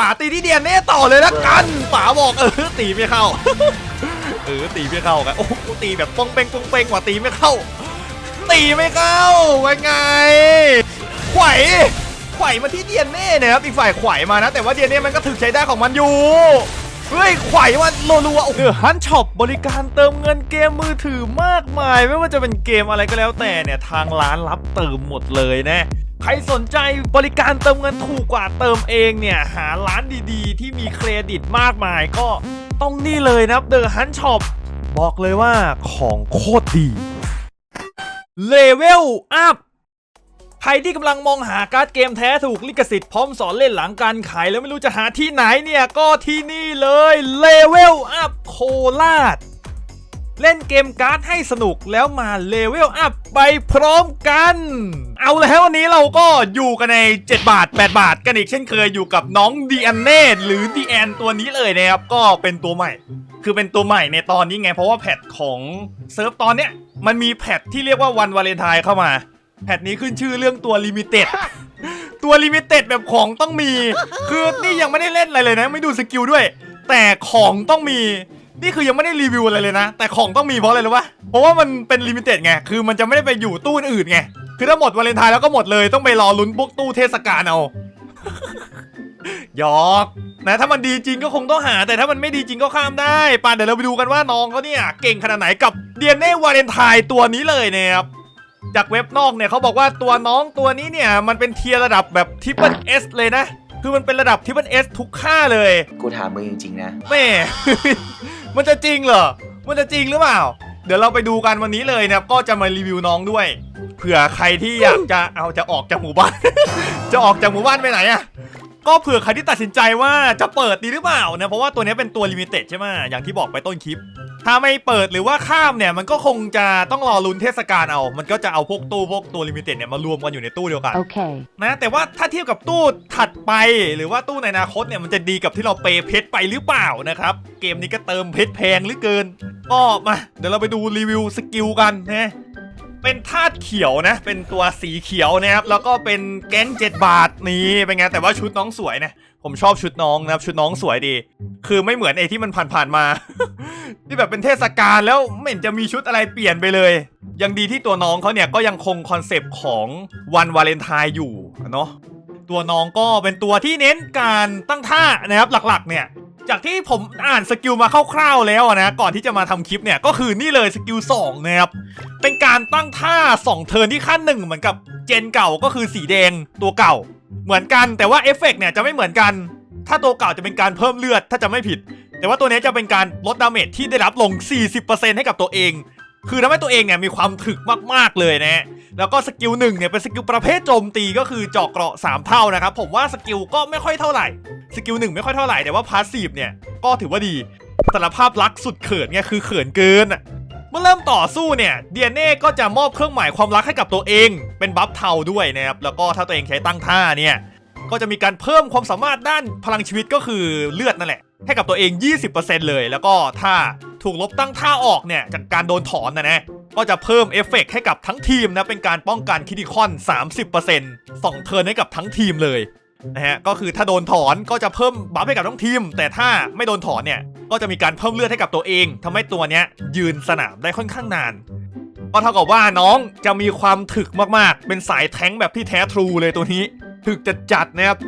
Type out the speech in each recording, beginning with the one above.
ป๋าตีที่เดียนเน่ต่อเลยละกันป๋าบอกเออตีไม่เข้า เออตีไม่เข้ากันโอ้โหตีแบบปองเป้งปองเป้งว่ะตีไม่เข้า ตีไม่เข้าเป็นไงไขว่ไขว่มาที่เดียนเน่เนี่ยครับอีกฝ่ายไขว่มานะ แต่ว่าเดียนเน่มันก็ถึกใช้ได้ของมันอยู่เฮ้ยไขว่มันรัวๆโอ้โหฮันช็อปบริการเติมเงินเกมมือถือมากมาย ไม่ว่าจะเป็นเกมอะไรก็แล้วแต่เนี่ยทางร้านรับเติมหมดเลยนะ ใครสนใจบริการเติมเงินถูกกว่าเติมเองเนี่ย หาร้านดีๆ ที่มีเครดิตมากมายก็ต้องนี่เลยนะครับเดอะฮันช็อปบอกเลยว่าของโคตรดีเลเวลอัพใครที่กำลังมองหาการ์ดเกมแท้ถูกลิขสิทธิ์พร้อมสอนเล่นหลังการขายแล้วไม่รู้จะหาที่ไหนเนี่ย ก็ที่นี่เลยเลเวลอัพโคราช เล่นเกมการ์ดให้สนุกแล้วมาเลเวลอัพไปพร้อมกัน เอาแล้ววันนี้เราก็อยู่กันใน 7 บาท 8 บาท กันอีกเช่นเคยอยู่กับน้องดีแอนเน่หรือดีแอนตัวนี้เลยนะครับ ก็เป็นตัวใหม่ คือเป็นตัวใหม่ในตอนนี้ไง เพราะว่าแพทของเซิร์ฟตอนเนี้ยมันมีแพทที่เรียกว่าวันวาเลนไทน์เข้ามา แพทนี้ขึ้นชื่อเรื่องตัวลิมิเต็ดตัวลิมิเต็ดแบบของต้องมี คือนี่ยังไม่ได้เล่นอะไรเลยนะ ไม่ดูสกิลด้วย แต่ของต้องมี นี่คือยังไม่ได้รีวิวอะไรเลยนะ แต่ของต้องมีเพราะอะไรรู้ปะเพราะว่ามันเป็นลิมิเต็ดไง คือมันจะไม่ได้ไปอยู่ตู้อื่นไง คือถ้าหมดวาเลนไทน์แล้วก็หมดเลย ต้องไปรอลุ้นพวกตู้เทศกาลเอาหยอกนะถ้ามันดีจริงก็คงต้องหา แต่ถ้ามันไม่ดีจริงก็ข้ามได้ปานเดี๋ยวเราไปดูกันว่าน้องเขาเนี่ยเก่งขนาดไหนกับเดียนเน่วาเลนไทน์ตัวนี้เลยนะครับจากเว็บนอกเนี่ยเขาบอกว่าตัวน้องตัวนี้เนี่ย มันเป็นเทียร์ระดับแบบทิปเปิลเอสเลยนะ คือมันเป็นระดับทิปเปิลเอสทุกค่าเลย กูถามมึงจริงๆนะแม่ มันจะจริงเหรอ มันจะจริงหรือเปล่า เดี๋ยวเราไปดูกันวันนี้เลยนะครับ ก็จะมารีวิวน้องด้วย เผื่อใครที่อยากจะเอาจะออกจากหมู่บ้าน จะออกจากหมู่บ้านไปไหนอะ ก็เผื่อใครที่ตัดสินใจว่าจะเปิดดีหรือเปล่านะเพราะว่าตัวนี้เป็นตัวลิมิเต็ดใช่ไหมอย่างที่บอกไปต้นคลิป ถ้าไม่เปิดหรือว่าข้ามเนี่ยมันก็คงจะต้องรอลุ้นเทศกาลเอา มันก็จะเอาพวกตู้พวกตัวลิมิเต็ดเนี่ยมารวมกันอยู่ในตู้เดียวกัน Okay. นะแต่ว่าถ้าเทียบกับตู้ถัดไปหรือว่าตู้ในอนาคตเนี่ยมันจะดีกับที่เราเปย์เพชรไปหรือเปล่านะครับเกมนี้ก็เติมเพชรแพงเหลือเกินก็มาเดี๋ยวเราไปดูรีวิวสกิลกันนะ เป็นธาตุเขียวนะ เป็นตัวสีเขียวนะครับ แล้วก็เป็นแก๊ง7บาทนี่เป็นไง แต่ว่าชุดน้องสวยนะ ผมชอบชุดน้องนะครับ ชุดน้องสวยดี คือไม่เหมือนไอ้ที่มันผ่านๆมา ที่แบบเป็นเทศกาลแล้วไม่เห็นจะมีชุดอะไรเปลี่ยนไปเลย ยังดีที่ตัวน้องเขาเนี่ยก็ยังคงคอนเซปต์ของวันวาเลนไทน์อยู่เนาะ ตัวน้องก็เป็นตัวที่เน้นการตั้งท่านะครับหลักๆ เนี่ย จากที่ผมอ่านสกิลมาคร่าวๆแล้วนะ ก่อนที่จะมาทำคลิปเนี่ย ก็คือนี่เลยสกิล2นะครับ เป็นการตั้งท่า 2 เทิร์นที่ขั้นหนึ่งเหมือนกับเจนเก่าก็คือสีแดงตัวเก่า เหมือนกันแต่ว่าเอฟเฟกต์เนี่ยจะไม่เหมือนกัน ถ้าตัวเก่าจะเป็นการเพิ่มเลือดถ้าจะไม่ผิด แต่ว่าตัวนี้จะเป็นการลดดาเมจที่ได้รับลง 40%ให้กับตัวเอง คือทำให้ตัวเองเนี่ยมีความถึกมากๆเลยนะ แล้วก็สกิลหนึ่งเนี่ยเป็นสกิลประเภทโจมตีก็คือเจาะเกราะ3เท่านะครับผมว่าสกิลก็ไม่ค่อยเท่าไหร่สกิลหนึ่งไม่ค่อยเท่าไหร่แต่ว่าพาสซีฟเนี่ยก็ถือว่าดีสารภาพรักสุดเขินเนี่ยคือเขินเกินอะเมื่อเริ่มต่อสู้เนี่ยเดียเน่ก็จะมอบเครื่องหมายความรักให้กับตัวเอง เป็นบัฟเทาด้วยนะครับแล้วก็ถ้าตัวเองใช้ตั้งท่าเนี่ยก็จะมีการเพิ่มความสามารถด้านพลังชีวิตก็คือเลือดนั่นแหละ ให้กับตัวเอง 20%เลย แล้วก็ถ้าถูกลบตั้งท่าออกเนี่ยจากการโดนถอนนะนะก็จะเพิ่มเอฟเฟกต์ให้กับทั้งทีมนะเป็นการป้องกันคิดิคอน 30% 2 เทิร์นให้กับทั้งทีมเลยนะฮะก็คือถ้าโดนถอนก็จะเพิ่มบัฟให้กับทั้งทีม แต่ถ้าไม่โดนถอนเนี่ยก็จะมีการเพิ่มเลือดให้กับตัวเองทำให้ตัวเนี้ยยืนสนามได้ค่อนข้างนานก็เท่ากับว่าน้องจะมีความถึกมากๆ เป็นสายแท้งแบบที่แท้ทรูเลยตัวนี้ ถึกจัดจัดนะครับ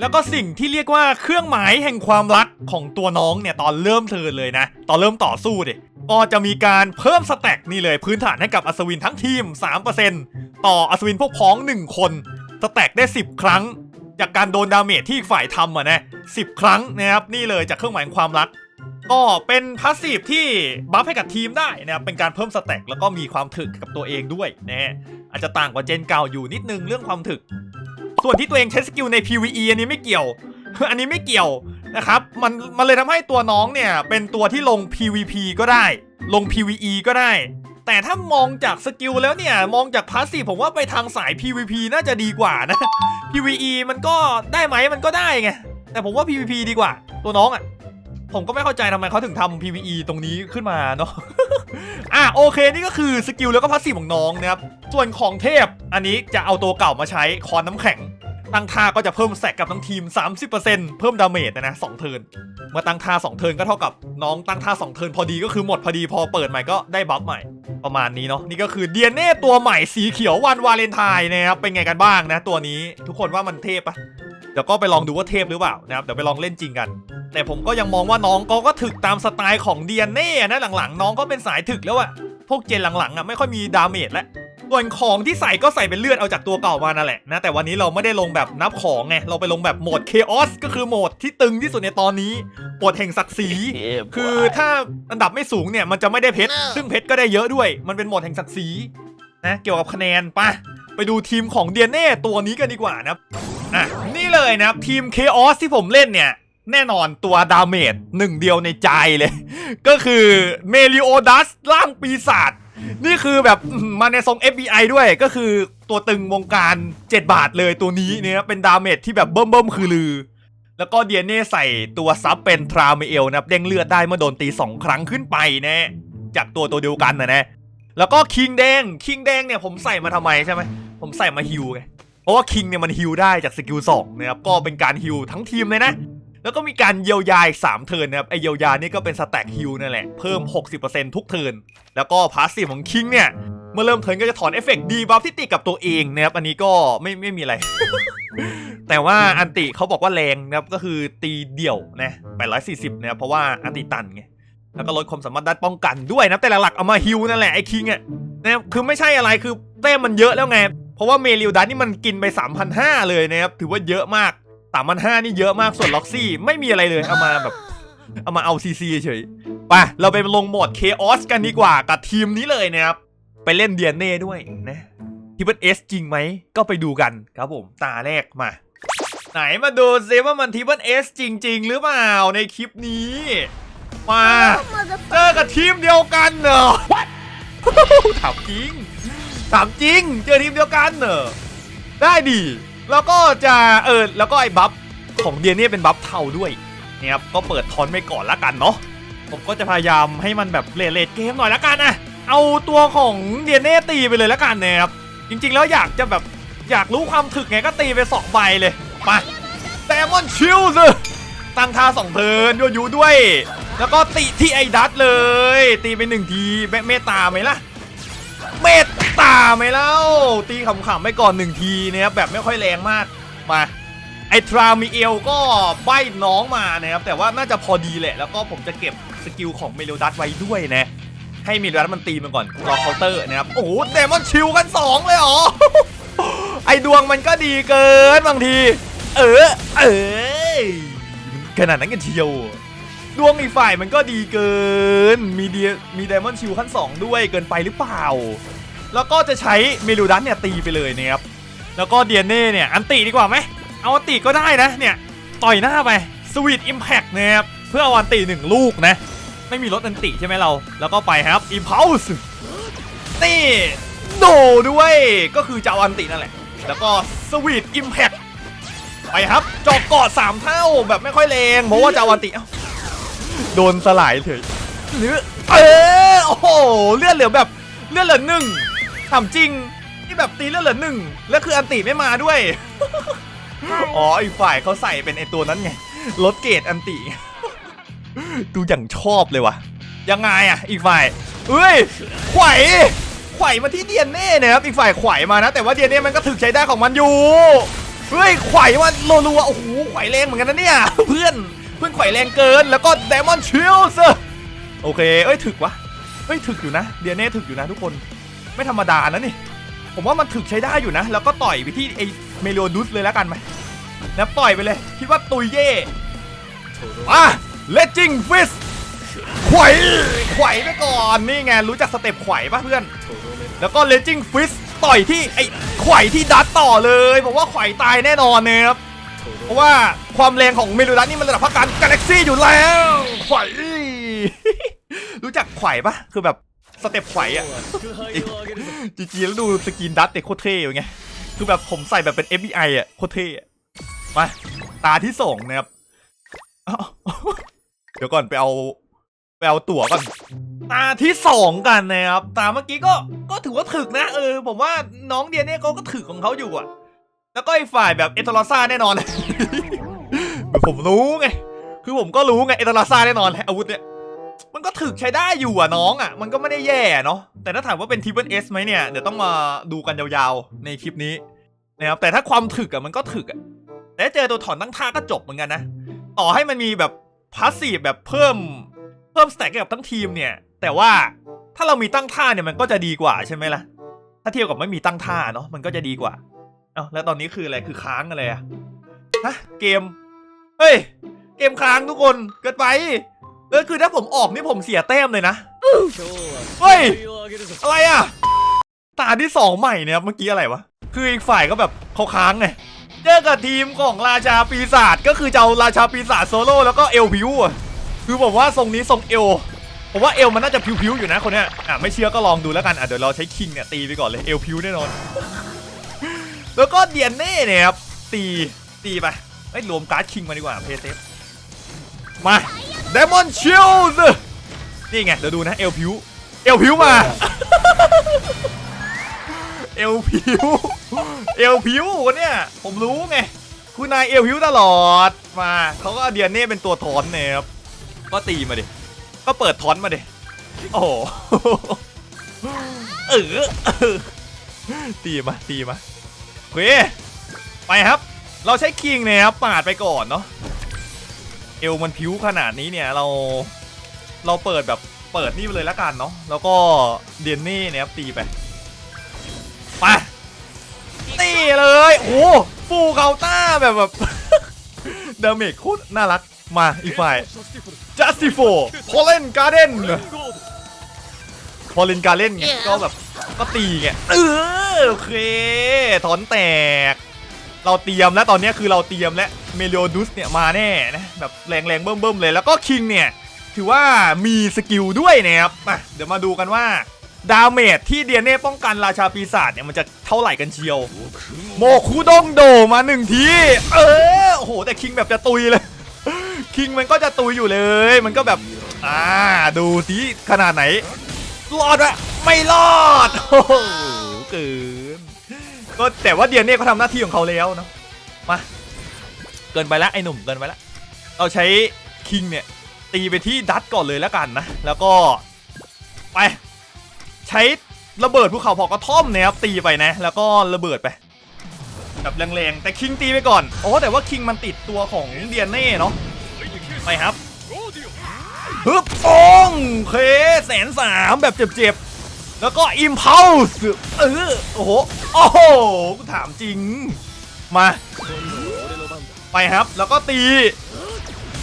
แล้วก็สิ่งที่เรียกว่าเครื่องหมายแห่งความรักของตัวน้องเนี่ยตอนเริ่มเทินเลยนะ ตอนเริ่มต่อสู้ดิก็จะมีการเพิ่มสแต็กนี่เลยพื้นฐานให้กับอัศวินทั้งทีม 3%ต่ออัศวินพวกพ้อง 1 คนสแต็กได้ 10 ครั้ง จากการโดนดาเมจที่ฝ่ายทำอะนะ10ครั้งนะครับนี่เลยจากเครื่องหมายแห่งความรัก ก็เป็นพาสซีฟที่บัฟให้กับทีมได้นะครับเป็นการเพิ่มสแต็กแล้วก็มีความถึกกับตัวเองด้วยนะฮะอาจจะต่างกว่าเจนเก่าอยู่นิดนึงเรื่องความถึก ส่วนที่ตัวเองใช้สกิลใน PVE อันนี้ไม่เกี่ยว อันนี้ไม่เกี่ยวนะครับ มันมันเลยทำให้ตัวน้องเนี่ย เป็นตัวที่ลง PVP ก็ได้ ลง PVE ก็ได้ แต่ถ้ามองจากสกิลแล้วเนี่ย มองจากพาสซีฟผมว่าไปทางสาย PVP น่าจะดีกว่านะ PVE มันก็ได้ไหมมันก็ได้ไง แต่ผมว่า PVP ดีกว่า ตัวน้องอะ ผมก็ไม่เข้าใจทำไมเขาถึงทำ PVE ตรงนี้ขึ้นมาเนาะ อะโอเคนี่ก็คือสกิลแล้วก็พาสซีฟของน้องนะครับ ส่วนของเทพอันนี้จะเอาตัวเก่ามาใช้คอนน้ำแข็ง ตั้งท่าก็จะเพิ่มแสกกับทั้งทีม 30%เพิ่มดาเมจนะนะสองเทิร์นเมื่อตั้งท่า2เทิร์นก็เท่ากับน้องตั้งท่า2เทิร์นพอดีก็คือหมดพอดีพอเปิดใหม่ก็ได้บัฟใหม่ประมาณนี้เนาะนี่ก็คือเดียเน่ตัวใหม่สีเขียววันวาเลนไทน์นะครับเป็นไงกันบ้างนะ ตัวนี้ทุกคนว่ามันเทพปะ เดี๋ยวก็ไปลองดูว่าเทพหรือเปล่านะครับเดี๋ยวไปลองเล่นจริงกัน แต่ผมก็ยังมองว่าน้องก็ก็ถึกตามสไตล์ของเดียนเน่นะหลังๆ น้องก็เป็นสายถึกแล้วอะพวกเจนหลังๆอะไม่ค่อยมีดาเมจแล้วส่วนของที่ใส่ก็ใส่เป็นเลือดเอาจากตัวเก่ามานั่นแหละนะแต่วันนี้เราไม่ได้ลงแบบนับของไงเราไปลงแบบโหมด Chaos ก็คือโหมดที่ตึงที่สุดในตอนนี้โหมดแห่งศักดิ์ศรีคือถ้าอันดับไม่สูงเนี่ยมันจะไม่ได้เพชรซึ่งเพชรก็ได้เยอะด้วย มันเป็นโหมดแห่งศักดิ์ศรีนะเกี่ยวกับคะแนนปะไปดูทีมของเดียนเน่ตัวนี้กันดีกว่านะ อะนี่เลยนะครับทีม Chaos ที่ผมเล่นเนี่ย แน่นอนตัวดาเมจหนึ่งเดียวในใจเลย ก็คือเมลิโอดัสร่างปีศาจนี่คือแบบมาในทรง FBI ด้วยก็คือตัวตึงวงการ 7 บาทเลยตัวนี้เนี่ยเป็นดาเมจที่แบบเบิ่มๆคือลือ แล้วก็เดียเน่ใส่ตัวซับเป็นทราเมเอลนะเด้งเลือดได้เมื่อโดนตี 2 ครั้งขึ้นไปนะจากตัวตัวเดียวกันนะนะแล้วก็คิงแดงคิงแดงเนี่ยผมใส่มาทำไมใช่ไหมผมใส่มาฮิวไง เพราะว่าคิงเนี่ยมันฮิวได้จากสกิล2นะครับก็เป็นการฮิวทั้งทีมเลยนะแล้วก็มีการเยียวยาอีก3เทิร์นนะครับไอเยียวยานี่ก็เป็นสแต็กฮิลนั่นแหละ เพิ่ม 60%ทุกเทิร์นแล้วก็พาสซีฟของคิงเนี่ย เมื่อเริ่มเทิร์นก็จะถอนเอฟเฟกต์ดีบัฟที่ติดกับตัวเองนะครับ อันนี้ก็ไม่ไม่มีอะไร แต่ว่าอันติเขาบอกว่าแรงนะครับ ก็คือตีเดี่ยวนะ840นะครับเพราะว่าอันติตันไงแล้วก็ลดความสามารถด้านป้องกันด้วยนะแต่หลักๆเอามาฮิลนั่นแหละไอคิงอะนะคือไม่ใช่อะไรคือแต้มมันเยอะแล้วไง เพราะว่าเมลิวดันนี่มันกินไป 3,500 เลยนะครับ ถือว่าเยอะมากสามพันห้านี่เยอะมากส่วนล็อกซี่ไม่มีอะไรเลย เอามาแบบ เอามาเอาซีซีเฉยไปเราไปลงโหมดเคออสกันดีกว่ากับทีมนี้เลยนะครับ ไปเล่นเดียนเน่ด้วยนะทีเ l เอสจริงไหม ก็ไปดูกันครับผม ตาแรกมา ไหนมาดูซิว่ามันทีเ l เอสจริง ๆ หรือเปล่าในคลิปนี้ มาเจอกับทีมเดียวกันเหรอถามจริง ถามจริง เจอทีมเดียวกันเหรอได้ดี แล้วก็จะเออแล้วก็ไอ้บัฟของเดียนี่เป็นบัฟเทาด้วยเนี่ยครับก็เปิดทอนไปก่อนละกันเนาะผมก็จะพยายามให้มันแบบเลดเกมหน่อยละกันนะเอาตัวของเดียเน่ตีไปเลยละกันนะครับจริงๆแล้วอยากจะแบบอยากรู้ความถึกไงก็ตีไปสองใบเลยมาแซมมอนชิลส์ตั้งท่าสองเทินยั่วยุด้วย แล้วก็ติที่ไอ้ดัตเลย ตีไปหนึ่งทีแม่เมตตาไหมล่ะ เมตตาไหมเล่า ตีขำๆไปก่อนหนึ่งทีนะครับแบบไม่ค่อยแรงมากมาไอทรามิเอลก็ใบ้น้องมานะครับแต่ว่าน่าจะพอดีแหละ แล้วก็ผมจะเก็บสกิลของเมโลดัสไว้ด้วยนะให้เมโลดัสมันตีมันก่อนรอเคาน์เตอร์นะครับโอ้โหเดมอนชิลกัน 2 เลยเหรอ ไอดวงมันก็ดีเกินบางที เออเออขนาดนั้นกันเชียว ดวงอีกฝ่ายมันก็ดีเกิน มีเดียมีไดมอนด์ชิลขั้น 2 ด้วยเกินไปหรือเปล่า แล้วก็จะใช้เมลูดันเนี่ยตีไปเลยนะครับ แล้วก็เดียเน่เนี่ยอันติดีกว่าไหม เอาอันติก็ได้นะเนี่ย ต่อยหน้าไปสวีทอิมแพกนะครับ เพื่อเอาอันติหนึ่งลูกนะ ไม่มีรถอันติใช่ไหมเรา แล้วก็ไปครับอิมพัลส์นี่โดด้วยก็คือจะเอาอันตินั่นแหละ แล้วก็สวีทอิมแพกไปครับ จอกกอดสามเท่าแบบไม่ค่อยแรงเพราะว่าจะเอาอันติเอ้า โดนสลายเฉยหรือเออโอ้โหเลือดเหลือแบบเลือดเหลือหนึ่งถามจริงนี่แบบตีเลือดเหลือหนึ่งแล้วคืออันติไม่มาด้วย อ๋ออีกฝ่ายเขาใส่เป็นไอตัวนั้นไงลดเกรดอันติดูอย่างชอบเลยว่ะยังไงอะ อีกฝ่ายเอ้ยไขว่ไขว่มาที่เดียนเน่นะครับอีกฝ่ายไขว่มานะ แต่ว่าเดียนเน่มันก็ถึกใช้ได้ของมันอยู่เฮ้ยไขว่มารัวๆโอ้โหไขว่แรงเหมือนกันนะเนี่ยเพื่อนเพื่อนไขว่แรงเกิน แล้วก็เดมอนชิลส์โอเค เอ้ยถึกวะเฮ้ยถึกอยู่นะ เดียเน่ถึกอยู่นะทุกคน ไม่ธรรมดานะนี่ ผมว่ามันถึกใช้ได้อยู่นะ แล้วก็ต่อยไปที่ไอเมโลดุสเลยแล้วกันไหมแล้วปล่อยไปเลย คิดว่าตุยเย่อะเลจิงฟิสไขว่ไขว่ไปก่อน นี่ไงรู้จักสเต็ปไขว่ปะเพื่อน แล้วก็เลจิงฟิสต่อยที่ไอไขว่ที่ดัดต่อเลย ผมว่าไขว่ตายแน่นอนเนะครับ เพราะว่าความแรงของเมลูดัสนี่มันระดับพักการกาแล็กซี่อยู่แล้วไขว่รู้จักไขว่ปะคือแบบสเต็ปไขว่อะจีจีแล้วดูสกินดัตเด็กโคตรเท่อยู่ไงคือแบบผมใส่แบบเป็น FBI อะโคตรเท่อะมาตาที่สองนะครับอ้าวเดี๋ยวก่อนไปเอาไปเอาตั๋วก่อนตาที่สองกันนะครับตาเมื่อกี้ก็ก็ถือว่าถึกนะ เออ ผมว่าน้องเดียเนี่ยเขาก็ถึกของเขาอยู่อะ แล้วก็ไอ้ฝ่ายแบบเอตอลซ่าแน่นอนแบบผมรู้ไง คือผมก็รู้ไงเอตอลซ่าแน่นอนอาวุธเนี่ยมันก็ถึกใช้ได้อยู่อะน้องอะ มันก็ไม่ได้แย่เนาะแต่ถ้าถามว่าเป็นทิปเปิลเอสไหมเนี่ย เดี๋ยวต้องมาดูกันยาวๆในคลิปนี้นะครับแต่ถ้าความถึกอะมันก็ถึกอะแต่ถ้เจอตัวถอนตั้งท่าก็จบเหมือนกันนะ ต่อให้มันมีแบบพาสซีฟแบบเพิ่มเพิ่มสแต็กกับทั้งทีมเนี่ย แต่ว่าถ้าเรามีตั้งท่าเนี่ยมันก็จะดีกว่าใช่ไหมล่ะถ้าเทียบกับไม่มีตั้งท่าเนาะมันก็จะดีกว่า เอ้าแล้วตอนนี้คืออะไรคือค้างอะไรอะฮะเกม เฮ้ย เกมค้างทุกคนเกิดไปเออคือถ้าผมออกนี่ผมเสียแต้มเลยนะ เฮ้ย อะไรอะตาที่สองใหม่เนี่ยเมื่อกี้อะไรวะ คืออีกฝ่ายก็แบบเขาค้างไงเจอกับทีมของราชาปีศาจก็คือจะเอาราชาปีศาจโซโล่แล้วก็เอลพิวอะคือผมว่าทรงนี้ทรงเอลผมว่าเอลมันน่าจะพิวๆอยู่นะคนเนี้ยอะไม่เชื่อก็ลองดูแล้วกันอะเดี๋ยวเราใช้คิงเนี่ยตีไปก่อนเลยเอลพิวแน่นอน แล้วก็เดียนเน่เนี่ยครับตีตีไปเอ้รวมการ์ดคิงมาดีกว่าเพย์เซฟมาเดมอนชิลส์นี่ไงเดี๋ยวดูนะเอลพิวเอลพิวมาเอลพิวเอลพิวคนเนี้ยผมรู้ไงคุณนายเอลพิวตลอดมาเขาก็เดียนเน่เป็นตัวถอนเนี่ยครับก็ตีมาดิก็เปิดทอนมาดิโอ้เออตีมาตีมา เคไปครับ เราใช้คิงเนี่ยครับปาดไปก่อนเนาะเอวมันผิวขนาดนี้เนี่ยเราเราเปิดแบบเปิดนี่ไปเลยละกันเนาะแล้วก็เดียนนี่เนี่ยครับตีไปไปตีเลยโอ้โหฟูลเคาน์ต้าแบบแบบดาเมจโคตรน่ารักมาอีกฝ่าย Justifo p o l l e n Garden พอเลนการเล่นไงก็แบบ ก็ตีไงเออโอเคถอนแตก เราเตรียมแล้วตอนนี้คือเราเตรียมแล้วเมโลดุสเนี่ยมาแน่นะแบบแรงๆเบิ่มๆเลยแล้วก็คิงเนี่ยถือว่ามีสกิลด้วยนะครับเดี๋ยวมาดูกันว่าดาเมจที่เดียเน่ป้องกันราชาปีศาจเนี่ยมันจะเท่าไหร่กันเชียว โมคุดงโดมาหนึ่งที เออโอ้โห แต่คิงแบบจะตุยเลย คิงมันก็จะตุยอยู่เลย มันก็แบบ อ่า ดูสิขนาดไหน รอดอะ ไม่รอด โอ้โหเกินก็แต่ว่าเดียนเน่เขาทำหน้าที่ของเขาแล้วเนาะมาเกินไปละไอ้หนุ่มเกินไปละเราใช้คิงเนี่ยตีไปที่ดัตก่อนเลยแล้วกันนะ แล้วก็ไปใช้ระเบิดภูเขาเผากระท่อมเนี่ยครับตีไปนะ แล้วก็ระเบิดไปแบบแรงๆแต่คิงตีไปก่อนโอ้แต่ว่าคิงมันติดตัวของเดียนเน่เนาะไปครับฮึบป้งเคแสนสามแบบเจ็บๆ แล้วก็อิมพัลส์เออโอ้โหโอ้โหกูถามจริง มาไปครับ แล้วก็ตี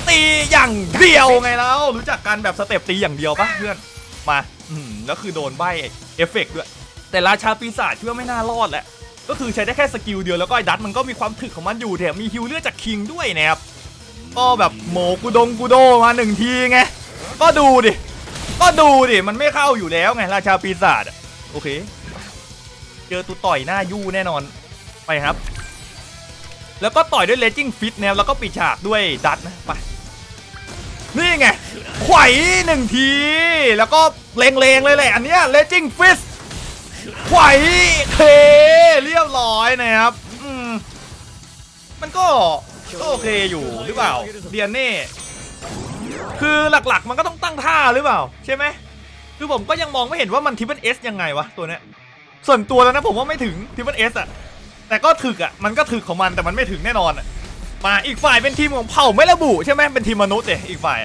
ตีอย่างเดียวไงแล้ว รู้จักกันแบบสเต็ปตีอย่างเดียวปะเพื่อนมาอืมแล้วคือโดนใบเอฟเฟกต์ด้วย แต่ราชาปีศาจเชื่อไม่น่ารอดแหละก็คือใช้ได้แค่สกิลเดียวแล้วก็ไอ้ดัตมันก็มีความถึกของมันอยู่แถมมีฮิวเลือดจากคิงด้วยนะครับก็แบบโหมกุดงกุโดมาหนึ่งทีไงก็ดูดิ ก็ดูดิ มันไม่เข้าอยู่แล้วไง ราชาปีศาจโอเค เจอตัวต่อยหน้ายู่แน่นอน ไปครับ แล้วก็ต่อยด้วยเลจิงฟิตแนวแล้วก็ปิดฉากด้วยดัตนะ ไป นี่ไงไขวหนึ่งที แล้วก็เลงๆเลยแหละ อันเนี้ยเลจิงฟิสไขวเคเรียบร้อยนะครับ อืมมันก็ก็โอเคอยู่หรือเปล่า เดียนเน่ คือหลักๆ มันก็ต้องตั้งท่าหรือเปล่า ใช่ไหมคือผมก็ยังมองไม่เห็นว่ามันทิปเปิลเอสยังไงวะตัวเนี้ยส่วนตัวแล้วนะผมว่าไม่ถึงทิปเปิลเอสอะแต่ก็ถึกอะมันก็ถึกของมันแต่มันไม่ถึงแน่นอนอะมาอีกฝ่ายเป็นทีมของเผ่าไม่ระบุใช่ไหมเป็นทีมมนุษย์เนี่ยอีกฝ่าย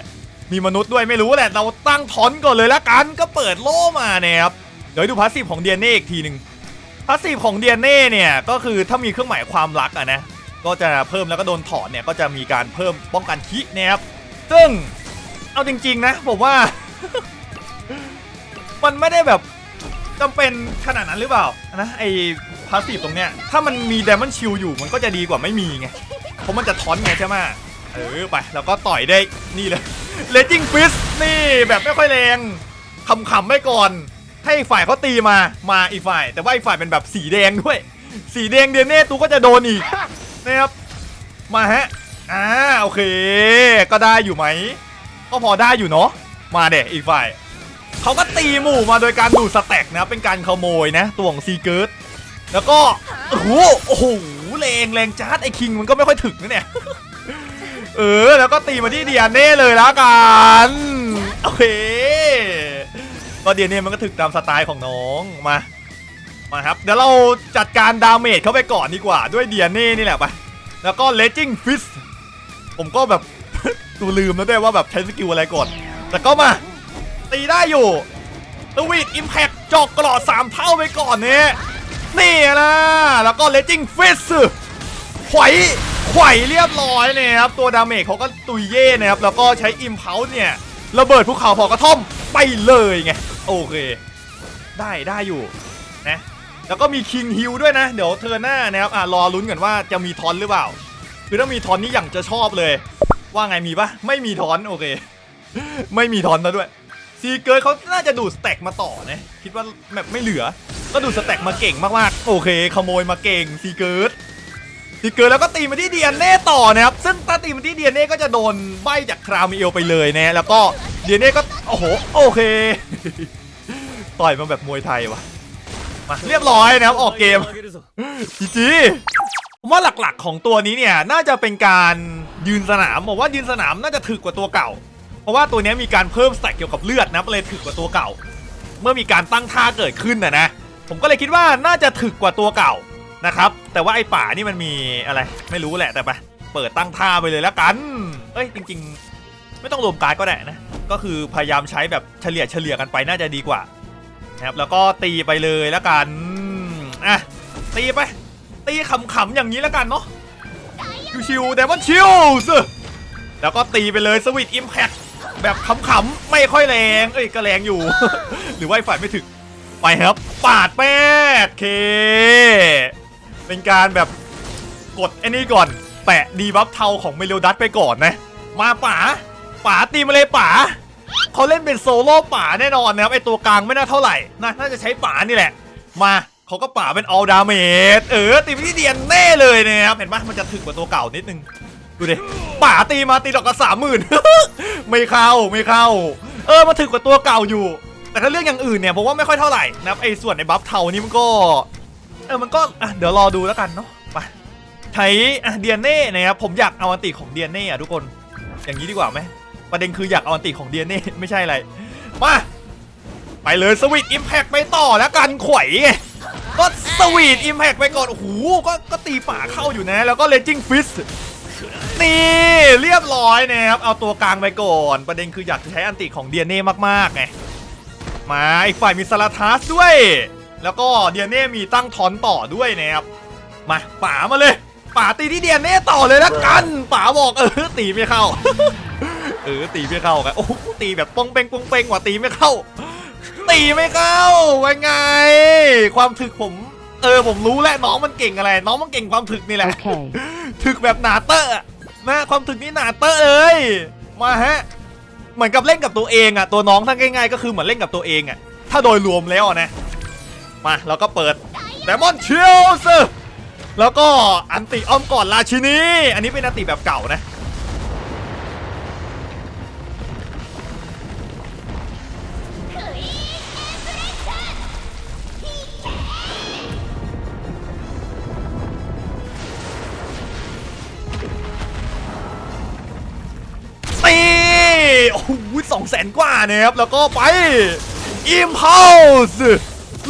มีมนุษย์ด้วยไม่รู้แหละเราตั้งทอนก่อนเลยละกันก็เปิดโล่มาเนี่ยครับเดี๋ยวดูพาสซีฟของเดียนเน่อีกทีหนึ่งพาสซีฟของเดียนเน่เนี่ยก็คือถ้ามีเครื่องหมายความรักอะนะก็จะเพิ่มแล้วก็โดนถอนเนี่ยก็จะมีการเพิ่มป้องกันคินะครับซึ่ง เอาจริง ๆ นะผมว่า มันไม่ได้แบบจำเป็นขนาดนั้นหรือเปล่านะไอพาสซีฟตรงเนี้ยถ้ามันมีเดมอนชิลอยู่มันก็จะดีกว่าไม่มีไงเพราะมันจะถอนไงใช่ไหมเออไปแล้วก็ต่อยได้นี่เลยเลจิงฟิสนี่แบบไม่ค่อยแรงขำๆไม่ก่อน ให้อีฝ่ายเขาตีมามาอีกฝ่าย แต่ว่าอีกฝ่ายเป็นแบบสีแดงด้วย สีแดงเดียนเน่ตูก็จะโดนอีกนะครับมาฮะอ่าโอเค ก็ได้อยู่ไหม ก็พอได้อยู่เนาะมาเด็อีกฝ่ายเขาก็ตีหมู่มาโดยการดูดสแต็กนะเป็นการขโมยนะตัวของซีเกิร์ดแล้วก็โอ้โหโอ้โหแรงแรงจัดไอ้คิงมันก็ไม่ค่อยถึงนะเนี่ยเออแล้วก็ตีมาที่เดียเน่เลยแล้วกันโอเคก็เดียเน่มันก็ถึกตามสไตล์ของน้องมามาครับเดี๋ยวเราจัดการดาเมจเข้าไปก่อนดีกว่าด้วยเดียเน่นี่แหละไปแล้วก็เลจิงฟิสผมก็แบบ ตูลืมแล้วด้วยว่าแบบใช้สกิลอะไรก่อน แต่ก็มา ตีได้อยู่ตวีดอิมแพคจอกกรอดสามเท่าไปก่อนเนี่ยนี่นะแล้วก็เลจิงฟิสไขวไขวเรียบร้อยเนี่ยครับ ตัวดาเมจเขาก็ตุยเย่นะครับ แล้วก็ใช้อิมเพลเนี่ย ระเบิดภูเขาเผากระท่อมไปเลยไง โอเค ได้ได้อยู่นะแล้วก็มีคิงฮิลด้วยนะ เดี๋ยวเธอหน้านะครับอะรอลุ้นกันว่าจะมีทอนหรือเปล่า คือถ้ามีทอนนี่อย่างจะชอบเลย ว่าไงมีปะไม่มีทอนโอเค ไม่มีทอนแล้วด้วยซีเกิร์ดเขาน่าจะดูดสแต็กมาต่อนะคิดว่าแบบไม่เหลือ ก็ดูดสแต็กมาเก่งมากๆโอเค ขโมยมาเก่งซีเกิร์ดซีเกิร์ดแล้วก็ตีมาที่เดียนเน่ต่อนะครับซึ่งถ้าตีมาที่เดียนเน่ก็จะโดนใบจากคราวมิเอลไปเลยนะแล้วก็เดียนเน่ก็โอ้โหโอเค ต่อยมาแบบมวยไทยวะมาเรียบร้อยนะครับออกเกมจีจีผมว่าหลักๆของตัวนี้เนี่ยน่าจะเป็นการ ยืนสนามบอกว่ายืนสนามน่าจะถึกกว่าตัวเก่า เพราะว่าตัวนี้มีการเพิ่มสแต็กเกี่ยวกับเลือดนะเลยถึกกว่าตัวเก่า เมื่อมีการตั้งท่าเกิดขึ้นนะนะผมก็เลยคิดว่าน่าจะถึกกว่าตัวเก่านะครับแต่ว่าไอ้ป่านี่มันมีอะไร ไม่รู้แหละแต่ไปเปิดตั้งท่าไปเลยแล้วกัน เอ้ยจริง ๆ ไม่ต้องรวมการก็ได้นะก็คือพยายามใช้แบบเฉลี่ยเฉลี่ยกันไปน่าจะดีกว่านะครับแล้วก็ตีไปเลยแล้วกันอะตีไป ตีขำๆอย่างนี้แล้วกันเนาะ ชิวๆแต่ว่าชิวส์แล้วก็ตีไปเลยสวิตอิมแพคแบบขำๆไม่ค่อยแรง เอ้ยก็แรงอยู่ หรือว่าไอ้ฝ่ายไม่ถึงไปครับปาดแป๊ดเค เป็นการแบบกดไอ้นี่ก่อน แปะดีบัฟเทาของเมโลดัสไปก่อนนะ มาป๋าป๋าตีมาเลยป๋าเขาเล่นเป็นโซโล่ป๋าแน่นอนนะครับไอตัวกลางไม่น่าเท่าไหร่นะน่าจะใช้ป๋านี่แหละ มา เขาก็ป่าเป็นออลดาเมจเออตีไปที่เดียนแน่เลยนะครับเห็นปะมันจะถึกกว่าตัวเก่านิดนึงดูดิป่าตีมาตีดอกกระสามหมื่นไม่เข้าไม่เข้า เออมาถึกกว่าตัวเก่าอยู่ แต่ถ้าเรื่องอย่างอื่นเนี่ยผมว่าไม่ค่อยเท่าไหร่นะครับไอ้ส่วนในบัฟเทานี่มันก็เออมันก็เดี๋ยวรอดูแล้วกันเนาะไปใช้เดียนเน่นะครับผมอยากเอาอันติของเดียนเน่อะทุกคน อย่างนี้ดีกว่าไหมประเด็นคืออยากเอาอันติของเดียนเน่ไม่ใช่อะไรมาไปเลยสวิตอิมแพกไปต่อแล้วกันขวไง ก็สวีทอิมแพกไปก่อน โอ้โหก็ก็ตีป่าเข้าอยู่นะ แล้วก็เลจิงฟิสนี่เรียบร้อยนะครับ เอาตัวกลางไปก่อน ประเด็นคืออยากใช้อันติของเดียเน่มากๆไง มาอีกฝ่ายมีซาลาทัสด้วย แล้วก็เดียเน่มีตั้งทอนต่อด้วยนะครับ มาป่ามาเลยป่าตีที่เดียเน่ต่อเลยละกันป่าบอกเออตีไม่เข้า เออตีไม่เข้ากันโอ้โหตีแบบปองเปงปองเปงว่ะตีไม่เข้า ตีไม่เข้าเป็นไง ความถึกผม เออผมรู้แล้วน้องมันเก่งอะไร น้องมันเก่งความถึกนี่แหละ Okay. ถึกแบบหนาเตอะอะนะความถึกนี่หนาเตอะเลย มาฮะ เหมือนกับเล่นกับตัวเองอะตัวน้องถ้าง่ายๆ ก็คือเหมือนเล่นกับตัวเองอะถ้าโดยรวมแล้วอะนะ มาเราก็เปิดแดมอนเชียลส์แล้วก็อันติอ้อมก่อนราชินี อันนี้เป็นอันติแบบเก่านะ โอ้โหสองแสนกว่าเนี่ยครับ แล้วก็ไปอิมพา l s e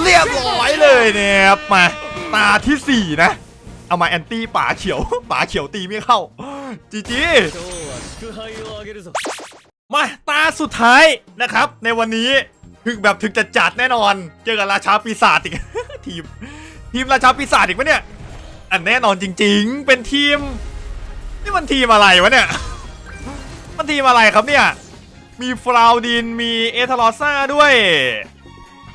เรียบร้อยเลยเนี่ยครับมาตาที่สี่นะ เอามาแอนตี้ป่าเขียว ป่าเขียวตีไม่เข้า จีจีมาตาสุดท้ายนะครับ ในวันนี้ถึงแบบถึงจะจัดแน่นอน เจอกับราชาปีศาจอีก ทีม ทีมราชาปีศาจอีกปะเนี่ย อันแน่นอนจริง ๆ เป็นทีม นี่มันทีมอะไรวะเนี่ย มันทีมอะไรครับเนี่ย มีฟราวดิน มีเอทารอซ่าด้วย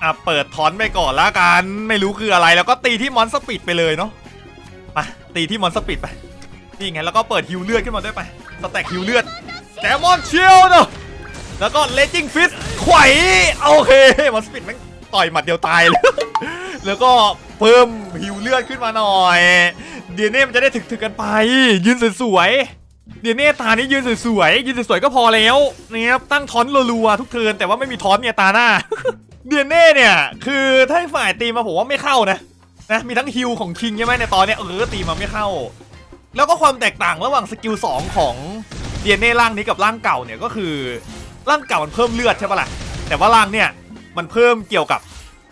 อะ เปิดถอนไปก่อนละกัน ไม่รู้คืออะไร แล้วก็ตีที่มอนสปิดไปเลยเนาะไปตีที่มอนสปิดไป นี่ไง แล้วก็เปิดฮิวเลือดขึ้นมาด้วยไป สแต็กฮิวเลือดแดมอนเชียวเนาะแล้วก็เลจิงฟิสไขวโอเค มอนสปิดแม่งต่อยหมัดเดียวตายเลย แล้วก็เพิ่มฮิวเลือดขึ้นมาหน่อย เดียเน่มันจะได้ถึกๆกันไป ยืนสวยๆ เดียเน่ตานี้ยืนสวยๆยืนสวยๆก็พอแล้วนะครับตั้งท้อนรัวๆทุกเทิร์นแต่ว่าไม่มีท้อนเนี่ยตาหน้า เดียเน่เนี่ย คือถ้าฝ่ายตีมาผมว่าไม่เข้านะนะมีทั้งฮิลของคิงใช่ไหมในตอนเนี้ยเออตีมาไม่เข้า แล้วก็ความแตกต่างระหว่างสกิล2ของเดียเน่ร่างนี้กับร่างเก่าเนี่ยก็คือร่างเก่ามันเพิ่มเลือดใช่ปะล่ะแต่ว่าร่างเนี่ยมันเพิ่มเกี่ยวกับ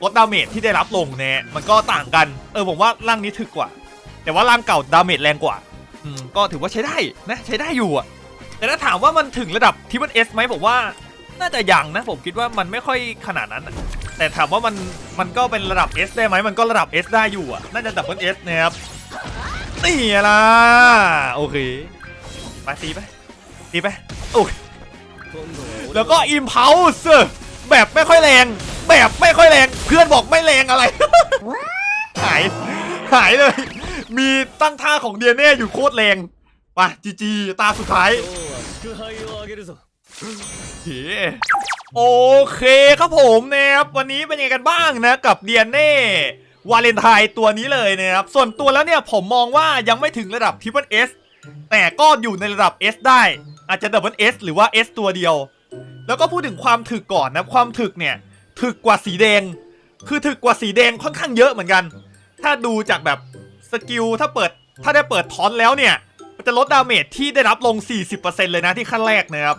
ลดดาเมจที่ได้รับลงเนี่ยมันก็ต่างกันเออผมว่าร่างนี้ถึกกว่า แต่ว่าร่างเก่าดาเมจแรงกว่า ก็ถือว่าใช้ได้นะใช้ได้อยู่อะแต่ถ้าถามว่ามันถึงระดับทิวเปิลเอสไหมผมว่า น่าจะยังนะ ผมคิดว่ามันไม่ค่อยขนาดนั้น แต่ถามว่ามันมันก็เป็นระดับ S ได้ไหมมันก็ระดับ S ได้อยู่อะน่าจะดับเบิลเอสนะครับนี่ละโอเคไปตีไปตีไปโอ้แล้วก็อิมเพลส์แบบไม่ค่อยแรง แบบไม่ค่อยแรง เพื่อนบอกไม่แรงอะไร หาย หายเลย มีตั้งท่าของเดียเน่อยู่โคตรแรงไปจีจีตาสุดท้ายโอเคครับผมนะครับวันนี้เป็นยังไงกันบ้างนะกับเดียเน่วาเลนไทน์ตัวนี้เลยนะครับส่วนตัวแล้วเนี่ยผมมองว่ายังไม่ถึงระดับทิปเปิลเอสแต่ก็อยู่ในระดับ S ได้ อาจจะดับเบิลเอหรือว่า S ตัวเดียว แล้วก็พูดถึงความถึกก่อนนะความถึกเนี่ยถึกกว่าสีแดง คือถึกกว่าสีแดงค่อนข้างเยอะเหมือนกัน ถ้าดูจากแบบ สกิลถ้าเปิดถ้าได้เปิดทอนแล้วเนี่ย มันจะลดดาเมจที่ได้รับลง 40%เลยนะที่ขั้นแรกนะครับ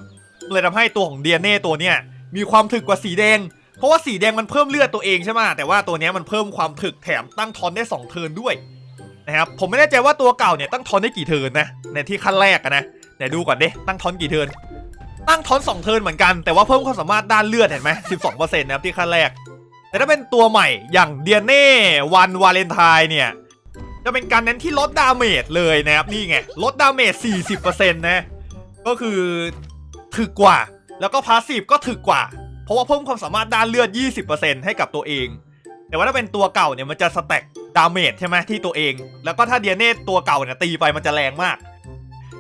เลยทำให้ตัวของเดียเน่ตัวเนี้ยมีความถึกกว่าสีแดง เพราะว่าสีแดงมันเพิ่มเลือดตัวเองใช่ไหมแต่ว่าตัวเนี้ยมันเพิ่มความถึกแถมตั้งทอนได้ 2 เทิร์นด้วยนะครับผมไม่แน่ใจว่าตัวเก่าเนี่ยตั้งทอนได้กี่เทิร์นนะในที่ขั้นแรกนะเดี๋ยวดูก่อนดิตั้งทอนกี่เทิร์นตั้งทอน2เทิร์นเหมือนกันแต่ว่าเพิ่มความสามารถด้านเลือดเห็นไหม12%นะครับที่ขั้นแรก แต่ถ้าเป็นตัวใหม่อย่างเดียเน่วันวาเลนไทน์เนี่ย จะเป็นการเน้นที่ลดดาเมจเลยนะครับนี่ไงลดดาเมจ40%นะก็คือถึกกว่า แล้วก็พาสซีฟก็ถึกกว่า เพราะว่าเพิ่มความสามารถด้านเลือด 20%ให้กับตัวเอง แต่ว่าถ้าเป็นตัวเก่าเนี่ยมันจะสแต็กดาเมจใช่ไหมที่ตัวเอง แล้วก็ถ้าเดียเน่ตัวเก่าเนี่ยตีไปมันจะแรงมาก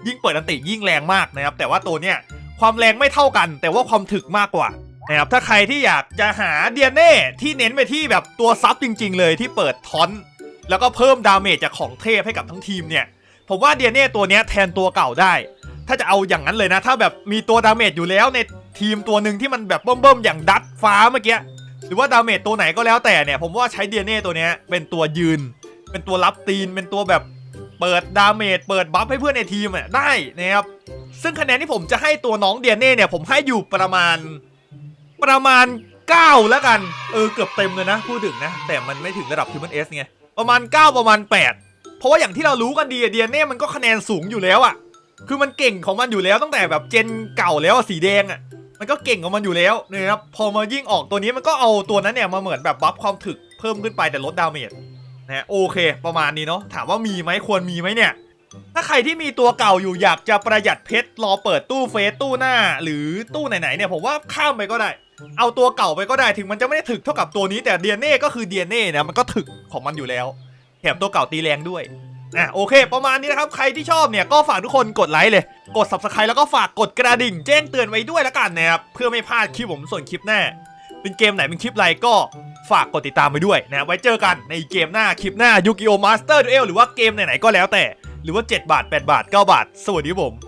ยิ่งเปิดอันติยิ่งแรงมากนะครับ แต่ว่าตัวเนี้ยความแรงไม่เท่ากัน แต่ว่าความถึกมากกว่านะครับถ้าใครที่อยากจะหาเดียเน่ที่เน้นไปที่แบบตัวซับจริง ๆ เลยที่เปิดทอน แล้วก็เพิ่มดาเมจจากของเทพให้กับทั้งทีมเนี่ย ผมว่าเดียเน่ตัวเนี้ยแทนตัวเก่าได้ ถ้าจะเอาอย่างนั้นเลยนะ ถ้าแบบมีตัวดาเมจอยู่แล้วในทีมตัวหนึ่งที่มันแบบเบิ่มๆอย่างดัตฟ้าเมื่อกี้หรือว่าดาเมจตัวไหนก็แล้วแต่เนี่ยผมว่าใช้เดียเน่ตัวเนี้ยเป็นตัวยืน เป็นตัวรับตีนเป็นตัวแบบเปิดดาเมจเปิดบัฟให้เพื่อนในทีมอะได้นะครับซึ่งคะแนนที่ผมจะให้ตัวน้องเดียเน่เนี่ยผมให้อยู่ประมาณประมาณ 9 แล้วกัน เออเกือบเต็มเลยนะ พูดถึงนะ แต่มันไม่ถึงระดับ Human S ไง ประมาณ 9 ประมาณ 8 เพราะว่าอย่างที่เรารู้กันดีเดียเน่มันก็คะแนนสูงอยู่แล้วอะคือมันเก่งของมันอยู่แล้วตั้งแต่แบบเจนเก่าแล้วอะสีแดงอะมันก็เก่งของมันอยู่แล้วเนี่ยครับพอมายิ่งออกตัวนี้มันก็เอาตัวนั้นเนี่ยมาเหมือนแบบบัฟความถึกเพิ่มขึ้นไปแต่ลดดาเมจนะโอเค ประมาณนี้เนาะถามว่ามีไหมควรมีไหมเนี่ย ถ้าใครที่มีตัวเก่าอยู่อยากจะประหยัดเพชรรอเปิดตู้เฟสตู้หน้า หรือตู้ไหนๆเนี่ยผมว่าข้ามไปก็ได้ เอาตัวเก่าไปก็ได้ถึงมันจะไม่ได้ถึกเท่ากับตัวนี้แต่เดียเน่ก็คือเดียเน่นะมันก็ถึกของมันอยู่แล้วแถมตัวเก่าตีแรงด้วยอะโอเค ประมาณนี้นะครับใครที่ชอบเนี่ยก็ฝากทุกคนกดไลค์เลย กด subscribe แล้วก็ฝากกดกระดิ่งแจ้งเตือนไว้ด้วยละกันนะครับเพื่อไม่พลาดคลิปผมส่วนคลิปหน้าเป็นเกมไหนเป็นคลิปอะไรก็ฝากกดติดตามไปด้วยนะไว้เจอกันในเกมหน้าคลิปหน้ายูกิโอมาสเตอร์ดูเอลหรือว่าเกมไหนๆก็แล้วแต่ หรือว่า 7 บาท 8 บาท 9 บาท สวัสดีผม